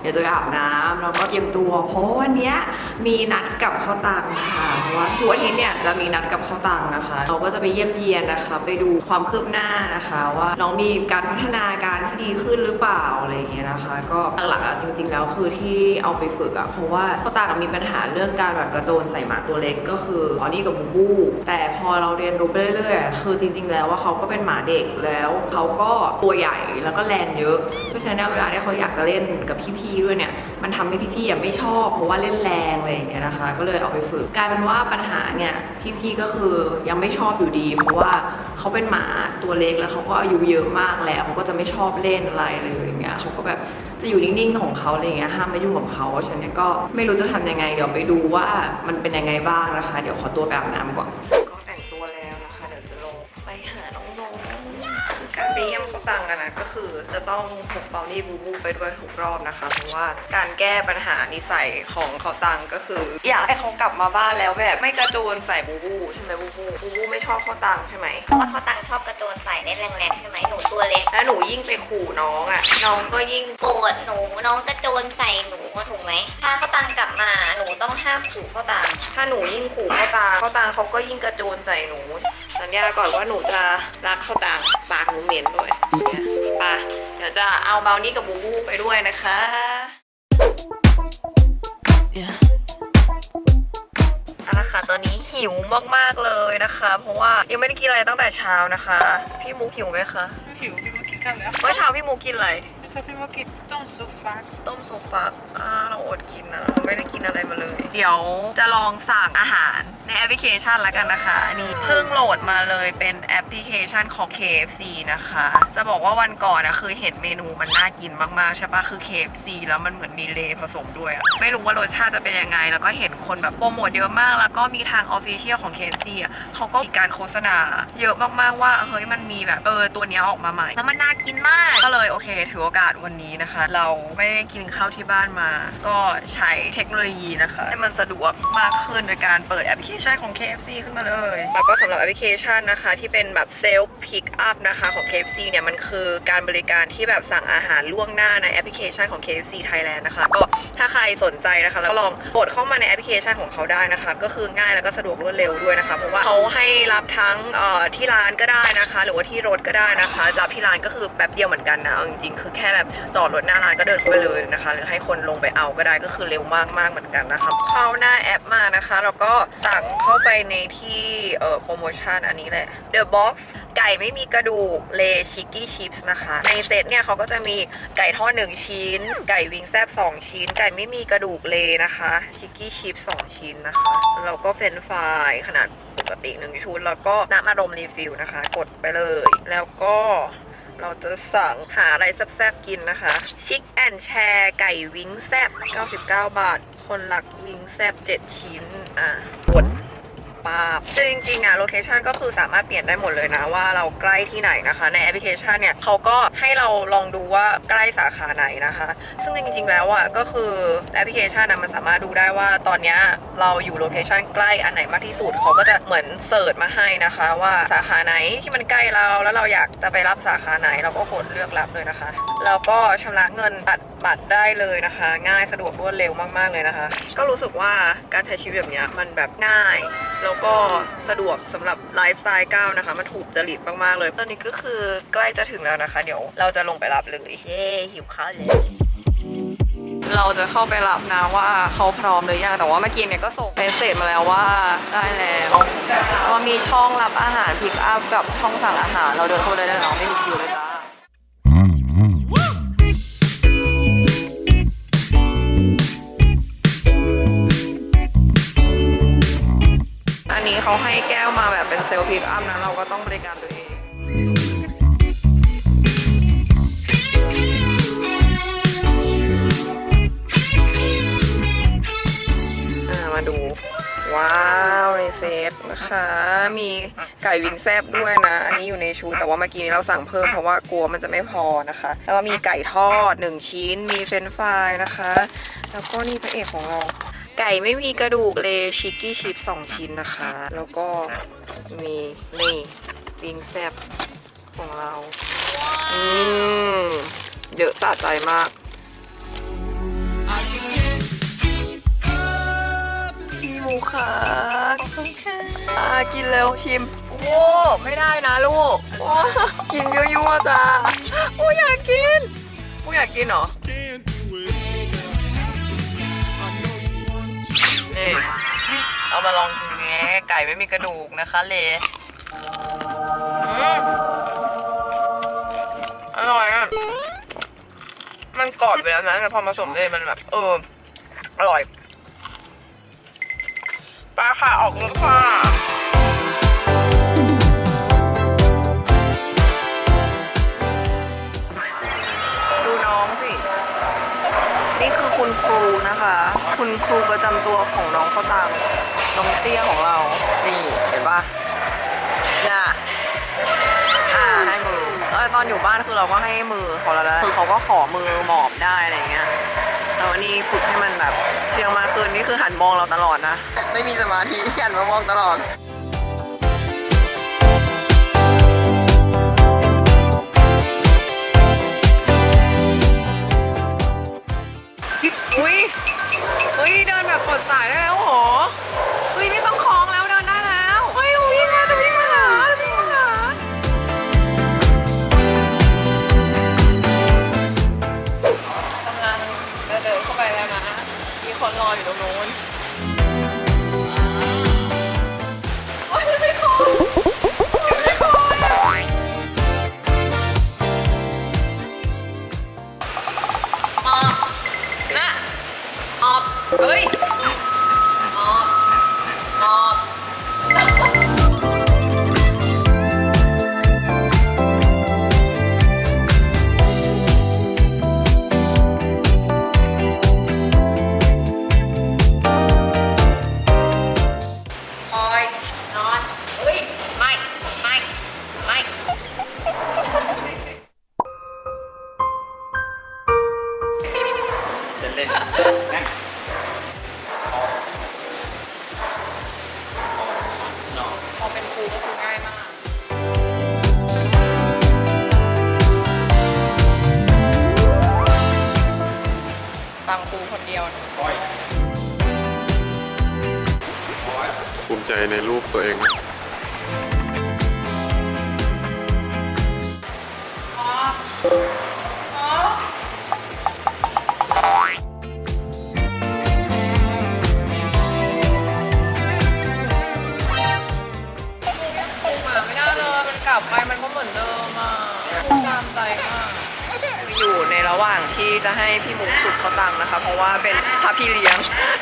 เดี๋ยวจะไปอาบน้ำแล้วก็เตรียมตัว เพราะวันนี้มีนัดกับข้าวตังค่ะเพราะว่าทุกอาทิตย์เนี่ยจะมีนัดกับข้าวตังนะคะ เราก็จะไปเยี่ยมเยียนนะคะ ไปดูความคืบหน้านะคะ ว่าน้องมีการพัฒนาการที่ดีขึ้นหรือเปล่าอะไรเงี้ยนะคะ ก็หลักๆจริง ๆ แล้วคือที่เอาไปฝึกอะเพราะว่าข้าวตังมีปัญหาเรื่องการแบบกระโจนใส่หมาตัวเล็กก็คือออนี่กับบูบูแต่พอเราเรียนรู้ไปเรื่อยๆคือจริง ๆ แล้วว่าเขาก็เป็นหมาเด็กแล้วเขาก็ตัวใหญ่แล้วก็แรงเยอะเพราะฉะนั้นเวลาที่เขาอยากจะเล่นกับพี่ๆด้วยเนี่ยมันทำให้พี่ๆอะไม่ชอบ เพราะว่าเล่นแรงอะไรอย่างเงี้ยนะคะ ก็เลยเอาไปฝึกกลายเป็นว่าปัญหาเนี่ยพี่ๆก็คือยังไม่ชอบอยู่ดี เพราะว่าเขาเป็นหมาตัวเล็กแล้วเขาก็อายุเยอะมากแล้วเขาก็จะไม่ชอบเล่นอะไรเลยอย่างเงี้ยเขาก็แบบจะอยู่นิ่งๆของเขาอะไรอย่างเงี้ยห้ามไม่ยุ่งกับเขาฉันก็ไม่รู้จะทำยังไงเดี๋ยวไปดูว่ามันเป็นยังไงบ้างนะคะ เดี๋ยวขอตัวไปอาบน้ำก่อนังอะนะก็คือจะต้องพกเปานี่บูบูไปด้วยทุกรอบนะคะ เพราะว่าการแก้ปัญหานิสัยของเขาตังก็คือ อยากให้เขากลับมาบ้านแล้วแบบไม่กระโจนใส่บูบูใช่ไหมบูบูบูบูไม่ชอบเขาตังใช่ไหมเพราะว่าเขาตัง ชอบกระโจนใส่เล่นแรงๆใช่ไหมหนูตัวเล็กแล้วหนูยิ่งไปขู่น้องอะ น้องก็ยิ่งโกรธหนูน้องกระโจนใส่หนูถูกไหมถ้าเขาตังกลับมาหนูต้องห้ามขู่เขาตังถ้าหนูยิ่งขู่เขาตาเขาตาเขาก็ยิ่งกระโจนใส่หนู สัญญาก่อนว่าหนูจะรักเขาตางปากหนูเหม็นด้วยเนี่ยไปเดี๋ยวจะเอาเบลนี่กับบูบูไปด้วยนะคะ ค่ะ ตอนนี้หิวมากๆเลยนะคะ เพราะว่ายังไม่ได้กินอะไรตั้งแต่เช้านะคะ พี่มูหิวไหมคะ หิวพี่มุกกินข้าวแล้วเมื่อเช้าพี่มูกินอะไร ชอบพี่มุกกินต้มซุปฟักต้มโซฟักอ่าเราอดกินนะเราไม่ได้กินอะไรมาเลย เดี๋ยวจะลองสั่งอาหารในแอปพลิเคชันแล้วกันนะคะ อันนี้เพิ่งโหลดมาเลยเป็นแอปพลิเคชันของ KFC นะคะ จะบอกว่าวันก่อนนะคือเห็นเมนูมันน่ากินมากๆใช่ปะคือ KFC แล้วมันเหมือนมีเลย์ผสมด้วยอะไม่รู้ว่ารสชาติจะเป็นยังไง แล้วก็เห็นคนแบบโปรโมทเยอะมาก แล้วก็มีทางออฟฟิเชียลของ KFC อะเขาก็มีการโฆษณา เยอะมากๆว่าเฮ้ยมันมีแบบเออตัวนี้ออกมาใหม่แล้วมันน่ากินมากก็เลยโอเค ถือโอกาสวันนี้นะคะ เราไม่ได้กินข้าวที่บ้านมา ก็ใช้เทคโนโลยีนะคะ ให้มันสะดวกมากขึ้นโดยการเปิดแอปพลิเคชันของ KFC ขึ้นมาเลย แล้วก็สำหรับแอปพลิเคชันนะคะ ที่เป็นแบบเซลฟ์พิกอัพนะคะของ KFC เนี่ยมันคือการบริการที่แบบสั่งอาหารล่วงหน้าในแอปพลิเคชันของ KFC Thailand นะคะ ก็ถ้าใครสนใจนะคะแล้วก็ลองกดเข้ามาในแอปพลิเคชันของเขาได้นะคะ ก็คือง่ายแล้วก็สะดวกรวดเร็วด้วยนะคะเพราะว่าเขาให้รับทั้งที่ร้านก็ได้นะคะ หรือว่าที่รถก็ได้นะคะรับที่ร้านก็คือแป๊บเดียวเหมือนกันนะเอาจริงๆคือแค่แบบจอดรถหน้าร้านก็เดินเข้าไปเลยนะคะ หรือให้คนลงไปเอาก็ได้ก็คือเร็วมากๆเหมือนกันนะคะเข้าหน้าแอปมานะคะแล้วก็สั่งเข้าไปในที่เอ่อโปรโมชั่นอันนี้แหละ The Box ไก่ไม่มีกระดูกเลชิกกี้ชิพส์นะคะ ในเซตเนี่ยเขาก็จะมีไก่ทอด1ชิ้น ไก่วิงแซบ2 ชิ้น ไก่ไม่มีกระดูกเลนะคะชิกกี้ชิพ2ชิ้นนะคะแล้วก็เฟรนฟรายขนาดปกติ 1 ชุด แล้วก็น้ำอารมณ์รีฟิลนะคะ กดไปเลย แล้วก็ เราจะสั่งหาอะไรแซ่บๆกินนะคะชิคแอนแชร์ไก่วิงแซบ99 บาท คนหลักวิงแซบ7 ชิ้น อะกด ปาบซึ่งจริงๆอะโลเคชันก็คือสามารถเปลี่ยนได้หมดเลยนะว่าเราใกล้ที่ไหนนะคะ ในแอปพลิเคชันเนี่ยเขาก็ให้เราลองดูว่าใกล้สาขาไหนนะคะ ซึ่งจริงๆแล้วอะก็คือแอปพลิเคชันนะมันสามารถดูได้ว่าตอนนี้เราอยู่โลเคชันใกล้อันไหนมากที่สุดเขาก็จะเหมือนเสิร์ชมาให้นะคะ ว่าสาขาไหนที่มันใกล้เราแล้วเราอยากจะไปรับสาขาไหนเราก็กดเลือกรับเลยนะคะแล้วก็ชำระเงินตัดบัตรได้เลยนะคะ ง่ายสะดวกรวดเร็วมาก ๆ เลยนะคะ ก็รู้สึกว่าการใช้ชีวิตแบบนี้มันแบบง่าย แล้วก็สะดวกสำหรับไลฟ์สไตล์ก้าวนะคะ มันถูกจริตมาก ๆ เลย ตอนนี้ก็คือใกล้จะถึงแล้วนะคะ เดี๋ยวเราจะลงไปรับเลยเฮ้หิวข้าวเลยเราจะเข้าไปรับนะว่าเขาพร้อมหรือยังแต่ว่าเมื่อกี้เนี่ยก็ส่งเมสเซจมาแล้วว่าได้แล้วว่ามีช่องรับอาหารพิกอัพกับช่องสั่งอาหาร เราเดินเข้าไปได้แล้วเนาะไม่มีคิวเลยจ้า นี้เขาให้แก้วมาแบบเป็นเซลฟ์พิกอัพนะเราก็ต้องบริการตัวเองมาดู ว้าวในเซตนะคะ มีไก่วิงแซบด้วยนะ อันนี้อยู่ในชุดแต่ว่าเมื่อกี้นี้เราสั่งเพิ่มเพราะว่ากลัวมันจะไม่พอนะคะ แล้วก็มีไก่ทอด 1 ชิ้น มีเฟรนฟรายนะคะ แล้วก็นี่พระเอกของเรา ไก่ไม่มีกระดูกเลยชิคกี้ชิปสองชิ้นนะคะ แล้วก็มีนี่วิงแซบของเรา อืม เยอะสะใจมากพี่หมูค่ะขอบคุณค่ะอ่ากินเร็วชิม โอ้ ไม่ได้นะลูก โอ้ กินเยอะๆจ้าโอ้อยากกินโอ้อยากกินเหรอ เอามาลองกินแง่ไก่ไม่มีกระดูกนะคะเลอืมอร่อยอะ มันกรอบไปแล้วนะแต่พอผสมเลยมันแบบ เออ อร่อย ปลาค่ะออกรสค่ะ คุณครูนะคะ คุณครูประจำตัวของน้องข้าวตังน้องเตี้ยของเรา นี่เห็นปะเนี่ยอ่าให้มือเออตอนอยู่บ้านคือเราก็ให้มือเขาแล้วคือเขาก็ขอมือหมอบได้อะไรเงี้ยแต่วันนี้ฝึกให้มันแบบเชื่องมากขึ้นนี่คือหันมองเราตลอดนะ ไม่มีสมาธิหันมามองตลอด อุ้ยเดินแบบปลดสายได้แล้วเหรอ ใจในรูปตัวเองนะครูมาไม่ได้เลยมันกลับไปมันก็เหมือนเดิมอะครูตามใจมาก อยู่ในระหว่างที่จะให้พี่มุกฝึกเขาตังนะคะ เพราะว่าเป็น พระพี่เลี้ยง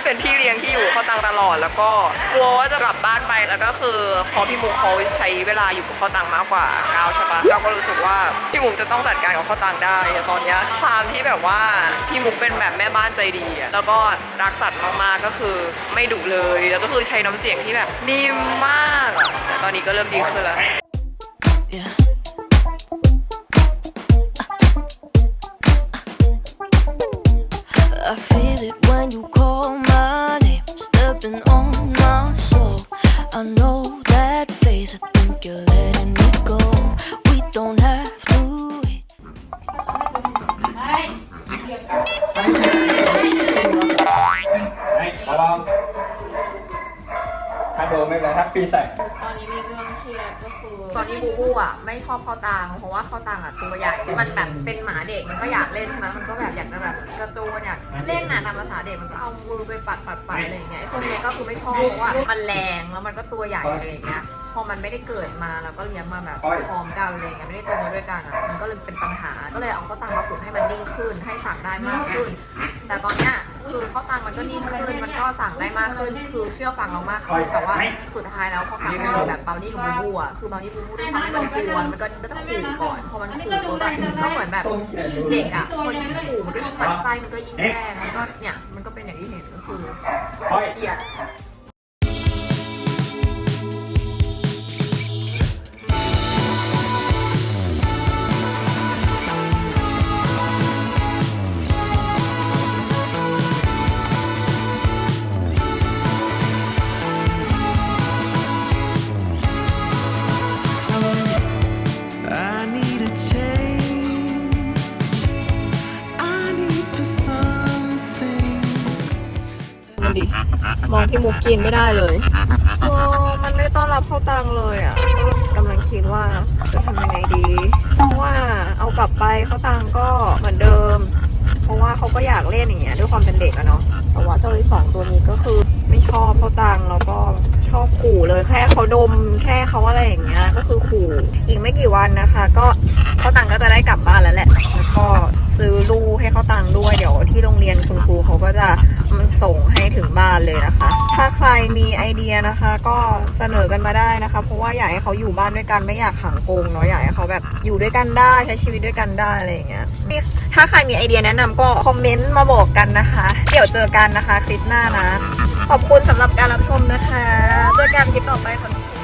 เป็นพี่เลี้ยงที่อยู่เขาตังตลอด แล้วก็กลัวว่าจะกลับบ้านไปแล้วก็คือพอพี่มุกเขาใช้เวลาอยู่กับเขาตังมากกว่าก้าวใช่ปะเราก็รู้สึกว่าพี่มุกจะต้องจัดการกับเขาตังได้แต่ตอนนี้ความที่แบบว่าพี่มุกเป็นแบบแม่บ้านใจดีแล้วก็รักสัตว์มากๆก็คือไม่ดุเลย แล้วก็คือใช้น้ำเสียงที่แบบนิ่มมากอะแต่ตอนนี้ก็เริ่มดีขึ้นแล้ว ถ้าโดนไม่เป็นไรถ้าปีใส่ ตอนนี้มีเรื่องเครียดก็คือตอนนี้บูบูอะไม่ชอบข้าวตังเพราะว่าข้าวตังอะตัวใหญ่ มันแบบเป็นหมาเด็กมันก็อยากเล่นใช่ไหมมันก็แบบอยากจะแบบกระโจนอยากเล่นน่ะตามภาษาเด็กมันก็เอามือไปปัดปัดปัดอะไรอย่างเงี้ยไอ้พวกเนี้ยก็คือไม่ชอบเพราะว่ามันแรงแล้วมันก็ตัวใหญ่อะไรอย่างเงี้ยพ อมันไม่ได้เกิดมาแล้วก็เลี้ยงมาแบบพร้อมกันอะไรอย่างเงี้ยไม่ได้โตมาด้วยกันอะมันก็เลยเป็นปัญหาก็เลยเอาข้าวตังมาฝึกให้มันนิ่งขึ้น ให้สั่งได้มากขึ้น แต่ตอนเนี้ยคือข้าวตังมันก็นิ่งขึ้นมันก็สั่งได้มากขึ้น คือเชื่อฟังเรามากขึ้นแต่ว่าสุดท้ายแล้วพอกลับไปเจอแบบเบลนี่กับบูบูอะคือเบลนี่บูบูด้วยความที่เรากลัวมันก็ก็จะขู่ก่อนพอมันขู่ปุ๊บอะก็เหมือนแบบเด็กอะคนยิ่งขู่มันก็ยิ่งหมันไส้มันก็ยิ่งแย่มันก็เนี่ยมันก็เป็นอย่างที่เห็นก็คือก้อยเครียด มองพี่มุกกินไม่ได้เลยโอ้มันไม่ต้อนรับเข้าตังเลยอะก็กำลังคิดว่าจะทำยังไงดี เพราะว่าเอากลับไปเข้าตังก็เหมือนเดิม เพราะว่าเขาก็อยากเล่นอย่างเงี้ยด้วยความเป็นเด็กอะเนาะแต่ว่าเจ้าลิสองตัวนี้ก็คือไม่ชอบเขาตังแล้วก็ชอบขู่เลยแค่เขาดมแค่เขาอะไรอย่างเงี้ยก็คือขู่อีกไม่กี่วันนะคะ ก็เขาตังก็จะได้กลับบ้านแล้วแหละแล้วก็ ซื้อลูกให้เขาตังด้วย เดี๋ยวที่โรงเรียนคุณครูเขาก็จะมันส่งให้ถึงบ้านเลยนะคะ ถ้าใครมีไอเดียนะคะ ก็เสนอกันมาได้นะคะ เพราะว่าอยากให้เขาอยู่บ้านด้วยกันไม่อยากขังกงเนาะอยากให้เขาแบบอยู่ด้วยกันได้ใช้ชีวิตด้วยกันได้อะไรอย่างเงี้ยถ้าใครมีไอเดียแนะนำก็คอมเมนต์มาบอกกันนะคะ เดี๋ยวเจอกันนะคะคลิปหน้านะ ขอบคุณสำหรับการรับชมนะคะ เจอกันคลิปต่อไปค่ะ